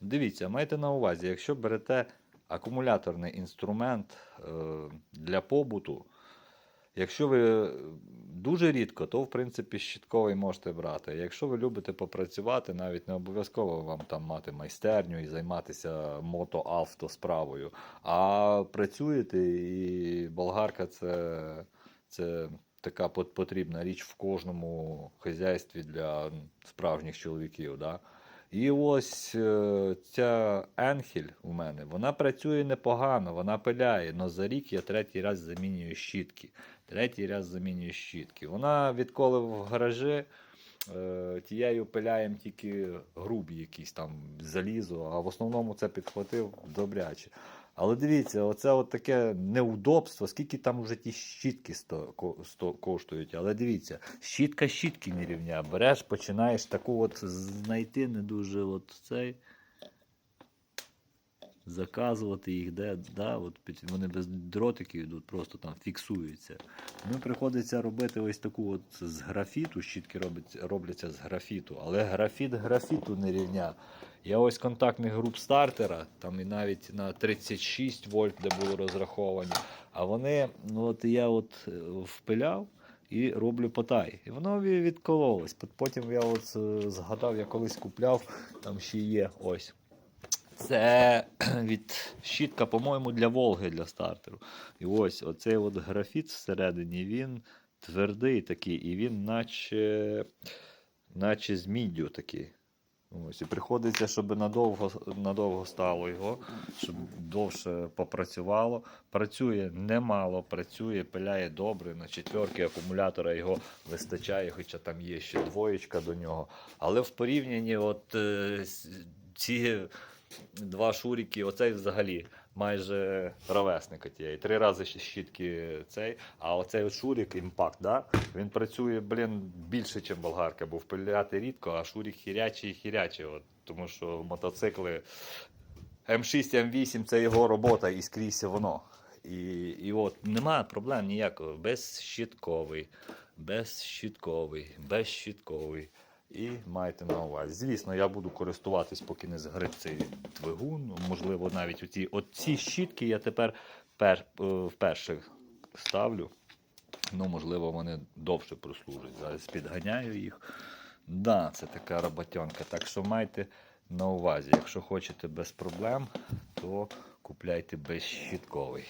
Дивіться, майте на увазі, якщо берете акумуляторний інструмент е, для побуту, якщо ви дуже рідко, то в принципі щітковий можете брати. Якщо ви любите попрацювати, навіть не обов'язково вам там мати майстерню і займатися мото-авто справою, а працюєте, і болгарка це, це така пот- потрібна річ в кожному хазяйстві для справжніх чоловіків. Да? І ось е, ця Енхель у мене, вона працює непогано, вона пиляє, але за рік я третій раз замінюю щітки. Третій раз замінюю щітки. Вона відколи в гаражі, е, тією пиляємо тільки грубі якісь там залізо, а в основному це підхватив добряче. Але дивіться, оце от таке неудобство, скільки там уже ті щітки сто, сто, коштують. Але дивіться, щітка щітки не рівня. Береш, починаєш таку от знайти не дуже от цей. Заказувати їх, де, да, от вони без дротиків йдуть, просто там фіксуються. Ну, приходиться робити ось таку от з графіту. Щітки робляться, робляться з графіту, але графіт графіту не рівня. Я ось контактних груп стартера, там і навіть на 36 вольт, де були розраховані. А вони, ну от я от е, впиляв і роблю потай. І воно відкололось. Потім я от е, згадав, я колись купляв, там ще є ось. Це від щітка, по-моєму, для Волги для стартеру. І ось оцей от графіт всередині, він твердий такий, і він наче, наче з міддю такий. Ось, і приходиться, щоб надовго, надовго стало його, щоб довше попрацювало. Працює немало, працює, пиляє добре. На четверки акумулятора його вистачає, хоча там є ще двоєчка до нього. Але в порівнянні, от е, ці два шурики, оцей взагалі майже ровесника тієї. Три рази щітки цей, а оцей от шурик імпакт, да? він працює, блін, більше, ніж болгарка, бо впиляти рідко, а шурик хірячий і хірячий. От, тому що мотоцикли М6, М8 це його робота і скрізь воно. І, і от немає проблем ніякого. Безщітковий, безщітковий, безщітковий. І майте на увазі. Звісно, я буду користуватись, поки не згорить цей двигун. Можливо, навіть оці, оці щітки я тепер пер, е, вперше ставлю. Ну, можливо, вони довше прослужать. Зараз підганяю їх. Да, це така роботянка. Так що майте на увазі, якщо хочете без проблем, то купляйте безщітковий.